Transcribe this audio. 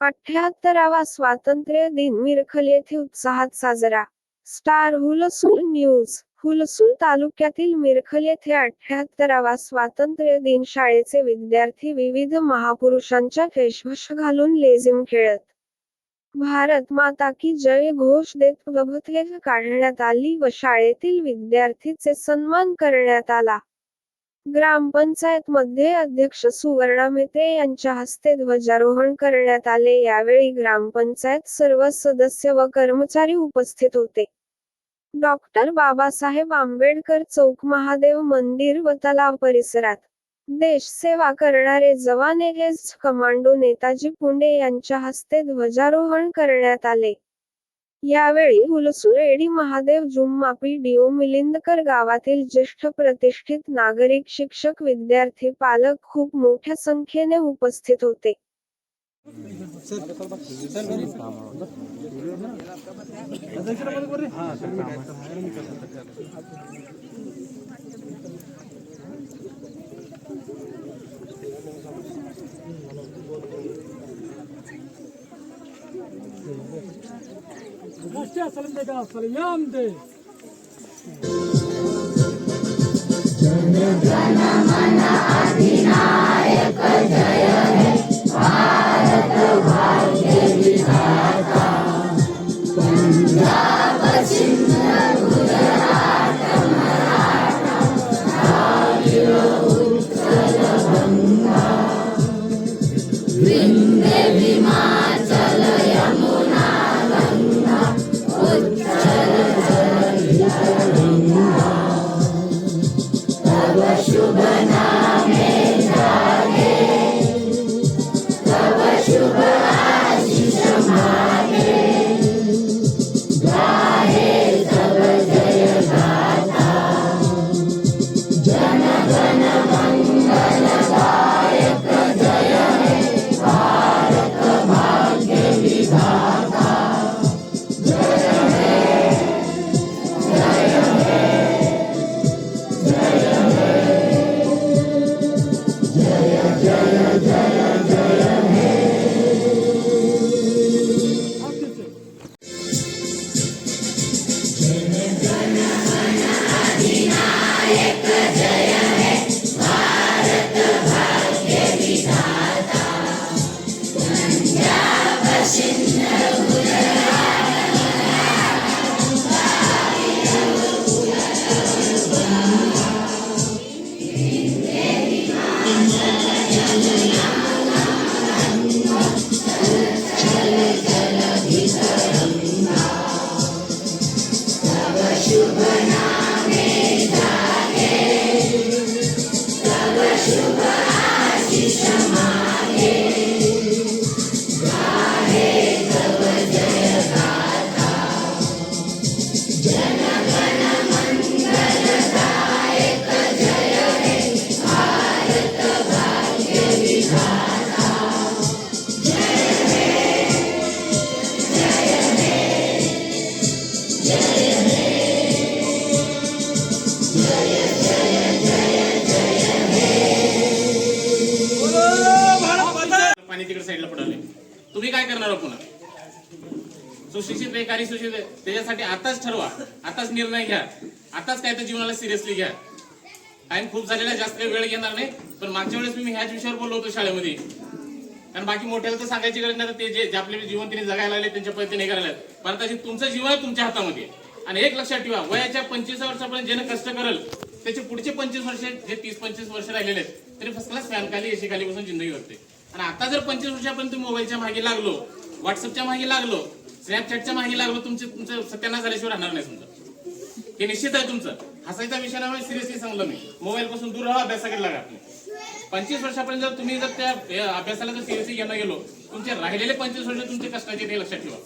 अठ्याहत्तरावा स्वातंत्र्य दिन मिरखल येथे उत्साहात साजरा. स्टार हुलसूल न्यूज हुलसूल तालुक्यातील मिरखल येथे अठ्याहत्तरावा स्वातंत्र्य दिन शाळेचे विद्यार्थी विविध महापुरुषांच्या वेशभूष घालून लेझिम खेळत. भारत माता की जय घोष देत प्रभुत्व काढण्यात आली व शाळेतील विद्यार्थीचे सन्मान करण्यात आला. ग्रामपंचायत मध्ये अध्यक्ष सुवर्णा मेत्रे यांच्या हस्ते ध्वजारोहण करण्यात आले. यावेळी ग्रामपंचायत सर्व सदस्य व कर्मचारी उपस्थित होते. डॉक्टर बाबासाहेब आंबेडकर चौक महादेव मंदिर व तलाव परिसरात देश सेवा करणारे जवान एस कमांडो नेताजी पुंडे यांच्या हस्ते ध्वजारोहण करण्यात आले. यावेळी हुलसूर एडी महादेव जुम्मा डीओ मिलिंदकर गावातील ज्येष्ठ प्रतिष्ठित नागरिक शिक्षक विद्यार्थी पालक खूप मोठ्या संख्येने उपस्थित होते. Kaçtı asalım dedi asalım. Yandı. Canım canım anam. Super. Amen. पाणी तिकडे साईडला पडले तुम्ही काय करणार हो पुन्हा? सुशिक्षित बेकारी सुशिक्षित त्याच्यासाठी आताच ठरवा. आताच निर्णय घ्या. आताच काय तर जीवनाला सिरियसली घ्या. टाइम खूप झालेला जास्त काही वेळ घेणार नाही. पण मागच्या वेळेस मी ह्याच विषयावर बोललो होतो शाळेमध्ये. कारण बाकी मोठ्याला तर सांगायची गरज नाही तर ते जे जे आपले जीवन त्यांनी जगायला लागले त्यांच्या पद्धतीने करायला लागले. भारताची तुमचं जीवन आहे तुमच्या हातामध्ये आणि एक लक्षात ठेवा वयाच्या पंचवीस वर्षापर्यंत ज्यानं कष्ट करेल त्याचे पुढचे पंचवीस वर्ष जे तीस पंचवीस वर्ष राहिलेले आहेत तरी फर्स्ट क्लास फॅन खाली एसी खाली बसून जिंदगी करते आणि आता जर पंचवीस वर्षापर्यंत मोबाईलच्या मागे लागलो व्हॉट्सअपच्या मागे लागलो स्नॅपचॅटच्या मागे लागलो तुमचे तुमचं सत्यानाश झाल्याशिवाय राहणार नाही तुमचं. हे निश्चित आहे तुमचं. हसायचा विषय नाही सिरियसली सांगलं मी. मोबाईल पासून दूर राहा अभ्यासाकडे लागा पंचवीस वर्षापर्यंत जर तुम्ही जर त्या अभ्यासाला जर सिरियसली घेणं गेलो तुमचे राहिलेले पंचवीस वर्ष तुमचे कष्टाचे ते लक्षात ठेवा.